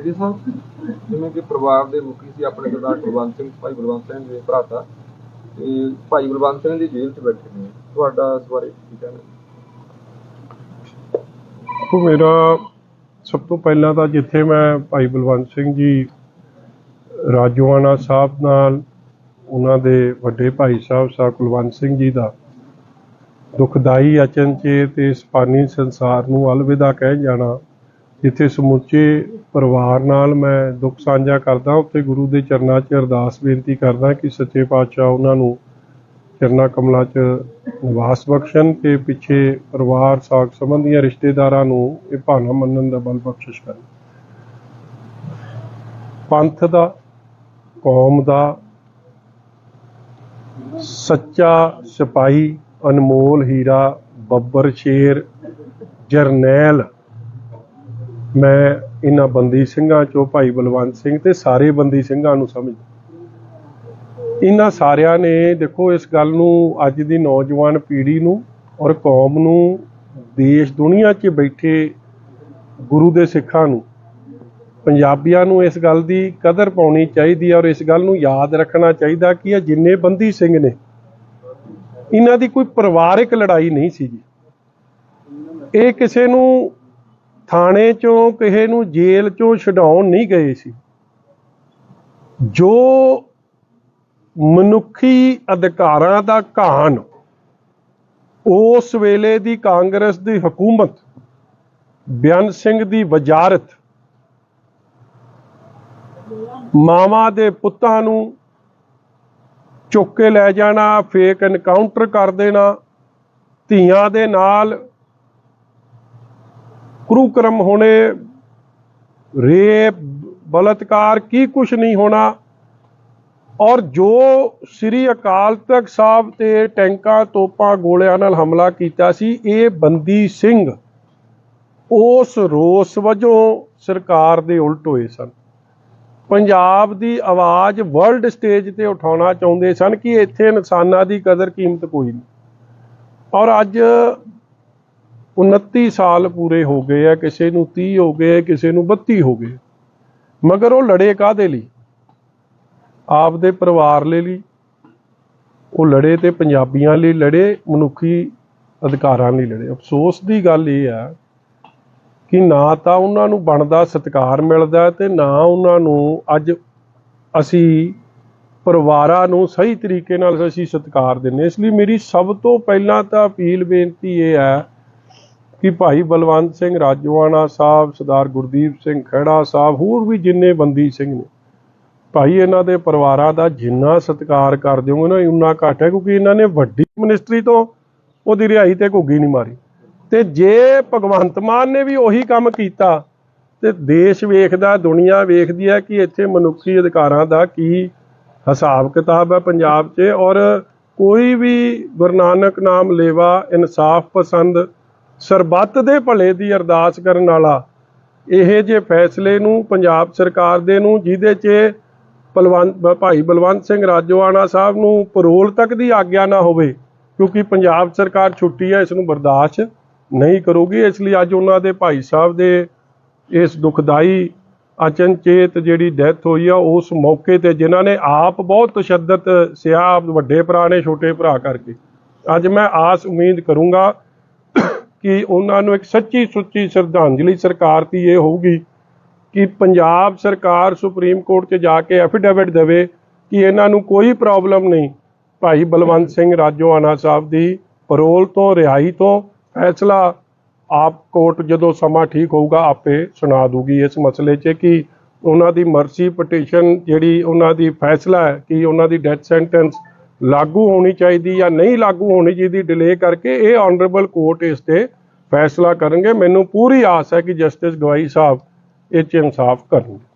ਜੀ ਸਾਹਿਬ, ਜਿਵੇਂ ਕਿ ਪਰਿਵਾਰ ਦੇ ਮੁਖੀ ਸੀ ਆਪਣੇ ਸਰਦਾਰ ਕੁਲਵੰਤ ਸਿੰਘ, ਭਾਈ ਬਲਵੰਤ ਸਿੰਘ ਦੇ ਭਰਾਤਾ, ਤੇ ਭਾਈ ਬਲਵੰਤ ਸਿੰਘ ਦੀ ਜੇਲ੍ਹ 'ਚ ਬੈਠੇ ਨੇ। ਤੁਹਾਡਾ ਇਸ ਬਾਰੇ ਕੀ ਕਹਿਣਾ? ਉਹ ਮੇਰਾ ਸਭ ਤੋਂ ਪਹਿਲਾਂ ਤਾਂ ਜਿੱਥੇ ਮੈਂ ਭਾਈ ਬਲਵੰਤ ਸਿੰਘ ਜੀ, ਰਾਜੋਆਣਾ ਸਾਹਿਬ ਨਾਲ, ਉਹਨਾਂ ਦੇ ਵੱਡੇ ਭਾਈ ਸਾਹਿਬ ਸਾ ਕੁਲਵੰਤ ਸਿੰਘ ਜੀ ਦਾ ਦੁਖਦਾਈ ਅਚਨਚੇ ਤੇ ਇਸ ਪਾਨੀ ਸੰਸਾਰ ਨੂੰ ਅਲਵਿਦਾ ਕਹਿ ਜਾਣਾ ਜਿੱਥੇ ਸਮੁੱਚੇ ਪਰਿਵਾਰ ਨਾਲ ਮੈਂ ਦੁੱਖ ਸਾਂਝਾ ਕਰਦਾ, ਉੱਥੇ ਗੁਰੂ ਦੇ ਚਰਨਾਂ 'ਚ ਅਰਦਾਸ ਬੇਨਤੀ ਕਰਦਾ ਕਿ ਸੱਚੇ ਪਾਤਸ਼ਾਹ ਉਹਨਾਂ ਨੂੰ ਚਰਨਾ ਕਮਲਾਂ 'ਚ ਨਿਵਾਸ ਬਖਸ਼ਣ ਤੇ ਪਿੱਛੇ ਪਰਿਵਾਰ, ਸਾਖ ਸੰਬੰਧੀਆਂ, ਰਿਸ਼ਤੇਦਾਰਾਂ ਨੂੰ ਇਹ ਭਾਣਾ ਮੰਨਣ ਦਾ ਬਲ ਬਖਸ਼ਿਸ਼ ਕਰਨ। ਪੰਥ ਦਾ, ਕੌਮ ਦਾ ਸੱਚਾ ਸਿਪਾਹੀ, ਅਨਮੋਲ ਹੀਰਾ, ਬੱਬਰ ਸ਼ੇਰ, ਜਰਨੈਲ ਮੈਂ ਇਹਨਾਂ ਬੰਦੀ ਸਿੰਘਾਂ ਚੋਂ ਭਾਈ ਬਲਵੰਤ ਸਿੰਘ ਤੇ ਸਾਰੇ ਬੰਦੀ ਸਿੰਘਾਂ ਨੂੰ ਸਮਝਦਾ। ਇਹਨਾਂ ਸਾਰਿਆਂ ਨੇ ਦੇਖੋ ਇਸ ਗੱਲ ਨੂੰ ਅੱਜ ਦੀ ਨੌਜਵਾਨ ਪੀੜ੍ਹੀ ਨੂੰ ਔਰ ਕੌਮ ਨੂੰ, ਦੇਸ਼ ਦੁਨੀਆ 'ਚ ਬੈਠੇ ਗੁਰੂ ਦੇ ਸਿੱਖਾਂ ਨੂੰ, ਪੰਜਾਬੀਆਂ ਨੂੰ ਇਸ ਗੱਲ ਦੀ ਕਦਰ ਪਾਉਣੀ ਚਾਹੀਦੀ ਹੈ ਔਰ ਇਸ ਗੱਲ ਨੂੰ ਯਾਦ ਰੱਖਣਾ ਚਾਹੀਦਾ ਕਿ ਇਹ ਜਿੰਨੇ ਬੰਦੀ ਸਿੰਘ ਨੇ, ਇਹਨਾਂ ਦੀ ਕੋਈ ਪਰਿਵਾਰਿਕ ਲੜਾਈ ਨਹੀਂ ਸੀ ਜੀ ਇਹ ਕਿਸੇ ਨੂੰ ਥਾਣੇ ਚੋਂ ਕਿਸੇ ਨੂੰ ਜੇਲ੍ਹ ਚੋਂ ਛਡਾਉਣ ਨਹੀਂ ਗਏ ਸੀ। ਜੋ ਮਨੁੱਖੀ ਅਧਿਕਾਰਾਂ ਦਾ ਘਾਣ, ਉਸ ਵੇਲੇ ਦੀ ਕਾਂਗਰਸ ਦੀ ਹਕੂਮਤ, ਬਿਆਨ ਸਿੰਘ ਦੀ ਵਜ਼ਾਰਤ, ਮਾਵਾਂ ਦੇ ਪੁੱਤਾਂ ਨੂੰ ਚੁੱਕ ਕੇ ਲੈ ਜਾਣਾ ਫੇਕ ਐਨਕਾਊਂਟਰ ਕਰ ਦੇਣਾ, ਧੀਆਂ ਦੇ ਨਾਲ ਕੁਰੂਕਰਮ ਹੋਣੇ, ਰੇਪ, ਬਲਤਕਾਰ ਕੀ ਕੁਛ ਨਹੀਂ ਹੋਣਾ। ਔਰ ਜੋ ਸ੍ਰੀ ਅਕਾਲ ਤਖਤ ਸਾਹਿਬ ਤੇ ਟੈਂਕਾਂ, ਤੋਪਾਂ, ਗੋਲਿਆਂ ਨਾਲ ਹਮਲਾ ਕੀਤਾ ਸੀ, ਇਹ ਬੰਦੀ ਸਿੰਘ ਉਸ ਰੋਸ ਵਜੋਂ ਸਰਕਾਰ ਦੇ ਉਲਟ ਹੋਏ ਸਨ। ਪੰਜਾਬ ਦੀ ਆਵਾਜ਼ ਵਰਲਡ ਸਟੇਜ ਤੇ ਉਠਾਉਣਾ ਚਾਹੁੰਦੇ ਸਨ ਕਿ ਇੱਥੇ ਇਨਸਾਨਾਂ ਦੀ ਕਦਰ ਕੀਮਤ ਕੋਈ ਨਹੀਂ। ਔਰ ਅੱਜ 29 ਸਾਲ ਪੂਰੇ ਹੋ ਗਏ ਆ, ਕਿਸੇ ਨੂੰ 30 ਹੋ ਗਏ, ਕਿਸੇ ਨੂੰ 32 ਹੋ ਗਏ। ਮਗਰ ਉਹ ਲੜੇ ਕਾਦੇ ਲਈ? ਆਪਦੇ ਪਰਿਵਾਰ ਲਈ ਉਹ ਲੜੇ ਤੇ ਪੰਜਾਬੀਆਂ ਲਈ ਲੜੇ, ਮਨੁੱਖੀ ਅਧਿਕਾਰਾਂ ਲਈ ਲੜੇ। ਅਫਸੋਸ ਦੀ ਗੱਲ ਇਹ ਆ ਕਿ ਨਾ ਤਾਂ ਉਹਨਾਂ ਨੂੰ ਬਣਦਾ ਸਤਿਕਾਰ ਮਿਲਦਾ ਤੇ ਨਾ ਉਹਨਾਂ ਨੂੰ ਅੱਜ ਅਸੀਂ ਪਰਿਵਾਰਾਂ ਨੂੰ ਸਹੀ ਤਰੀਕੇ ਨਾਲ ਅਸੀਂ ਸਤਿਕਾਰ ਦਿੰਦੇ ਇਸ ਲਈ ਮੇਰੀ ਸਭ ਤੋਂ ਪਹਿਲਾਂ ਤਾਂ ਅਪੀਲ ਬੇਨਤੀ ਇਹ ਹੈ ਕਿ ਭਾਈ ਬਲਵੰਤ ਸਿੰਘ ਰਾਜੋਆਣਾ ਸਾਹਿਬ, ਸਰਦਾਰ ਗੁਰਦੀਪ ਸਿੰਘ ਖਹਿੜਾ ਸਾਹਿਬ, ਹੋਰ ਵੀ ਜਿੰਨੇ ਬੰਦੀ ਸਿੰਘ ਨੇ। ਭਾਈ, ਇਹਨਾਂ ਦੇ ਪਰਿਵਾਰਾਂ ਦਾ ਜਿੰਨਾ ਸਤਿਕਾਰ ਕਰ ਦਿਓਗੇ ਨਾ ਉਨਾ ਘੱਟ ਹੈ, ਕਿਉਂਕਿ ਇਹਨਾਂ ਨੇ ਵੱਡੀ ਮਿਨਿਸਟਰੀ ਤੋਂ ਉਹਦੀ ਰਿਹਾਈ ਤੇ ਘੁੱਗੀ ਨਹੀਂ ਮਾਰੀ। ਤੇ ਜੇ ਭਗਵੰਤ ਮਾਨ ਨੇ ਵੀ ਉਹੀ ਕੰਮ ਕੀਤਾ, ਤੇ ਦੇਸ਼ ਵੇਖਦਾ, ਦੁਨੀਆ ਵੇਖਦੀ ਹੈ ਕਿ ਇੱਥੇ ਮਨੁੱਖੀ ਅਧਿਕਾਰਾਂ ਦਾ ਕੀ ਹਿਸਾਬ ਕਿਤਾਬ ਹੈ ਪੰਜਾਬ 'ਚ, ਔਰ ਕੋਈ ਵੀ ਗੁਰੂ ਨਾਨਕ ਨਾਮ ਲੇਵਾ ਇਨਸਾਫ ਪਸੰਦ ਸਰਬੱਤ ਦੇ ਭਲੇ ਦੀ ਅਰਦਾਸ ਕਰਨ ਵਾਲਾ, ਇਹ ਜੇ ਫੈਸਲੇ ਨੂੰ ਪੰਜਾਬ ਸਰਕਾਰ ਦੇ ਨੂੰ, ਜਿਹਦੇ 'ਚ ਬਲਵੰਤ, ਭਾਈ ਬਲਵੰਤ ਸਿੰਘ ਰਾਜੋਆਣਾ ਸਾਹਿਬ ਨੂੰ ਪਰੋਲ ਤੱਕ ਦੀ ਆਗਿਆ ਨਾ ਹੋਵੇ, ਕਿਉਂਕਿ ਪੰਜਾਬ ਸਰਕਾਰ ਛੁੱਟੀ ਹੈ ਇਸ ਨੂੰ ਬਰਦਾਸ਼ਤ ਨਹੀਂ ਕਰੂਗੀ, ਇਸ ਲਈ ਅੱਜ ਉਹਨਾਂ ਦੇ ਭਾਈ ਸਾਹਿਬ ਦੇ ਇਸ ਦੁਖਦਾਈ, ਅਚਨਚੇਤ ਜਿਹੜੀ ਡੈਥ ਹੋਈ ਆ, ਉਸ ਮੌਕੇ ਤੇ ਜਿਨ੍ਹਾਂ ਨੇ ਆਪ ਬਹੁਤ ਤਸ਼ੱਦਦ, ਸਿਆ ਵੱਡੇ ਭਰਾ ਨੇ, ਛੋਟੇ ਭਰਾ ਕਰਕੇ। ਅੱਜ ਮੈਂ ਆਸ ਉਮੀਦ ਕਰੂੰਗਾ ਕਿ ਉਹਨਾਂ ਨੂੰ ਇੱਕ ਸੱਚੀ ਸੁੱਚੀ ਸ਼ਰਧਾਂਜਲੀ ਸਰਕਾਰ ਦੀ ਇਹ ਹੋਊਗੀ ਕਿ ਪੰਜਾਬ ਸਰਕਾਰ ਸੁਪਰੀਮ ਕੋਰਟ 'ਚ ਜਾ ਕੇ ਐਫੀਡੇਵਿਟ ਦੇਵੇ ਕਿ ਇਹਨਾਂ ਨੂੰ ਕੋਈ ਪ੍ਰੋਬਲਮ ਨਹੀਂ। ਭਾਈ ਬਲਵੰਤ ਸਿੰਘ ਰਾਜੋਆਣਾ ਸਾਹਿਬ ਦੀ ਪਰੋਲ ਤੋਂ, ਰਿਹਾਈ ਤੋਂ ਫੈਸਲਾ ਆਪ ਕੋਰਟ ਜਦੋਂ ਸਮਾਂ ਠੀਕ ਹੋਊਗਾ, ਆਪੇ ਸੁਣਾ ਦੂਗੀ ਇਸ ਮਸਲੇ 'ਚ ਕਿ ਉਹਨਾਂ ਦੀ ਮਰਸੀ ਪਟੀਸ਼ਨ ਜਿਹੜੀ ਉਹਨਾਂ ਦੀ ਫੈਸਲਾ ਹੈ, ਕਿ ਉਹਨਾਂ ਦੀ ਡੈਥ ਸੈਂਟੈਂਸ ਲਾਗੂ ਹੋਣੀ ਚਾਹੀਦੀ ਜਾਂ ਨਹੀਂ ਲਾਗੂ ਹੋਣੀ ਚਾਹੀਦੀ ਡਿਲੇ ਕਰਕੇ ਇਹ ਆਨਰੇਬਲ ਕੋਰਟ ਇਸ ਤੇ ਫੈਸਲਾ ਕਰਨਗੇ। ਮੈਨੂੰ ਪੂਰੀ ਆਸ ਹੈ ਕਿ ਜਸਟਿਸ ਗਵਾਈ ਸਾਹਿਬ ਇਹ 'ਚ ਇਨਸਾਫ ਕਰਨਗੇ।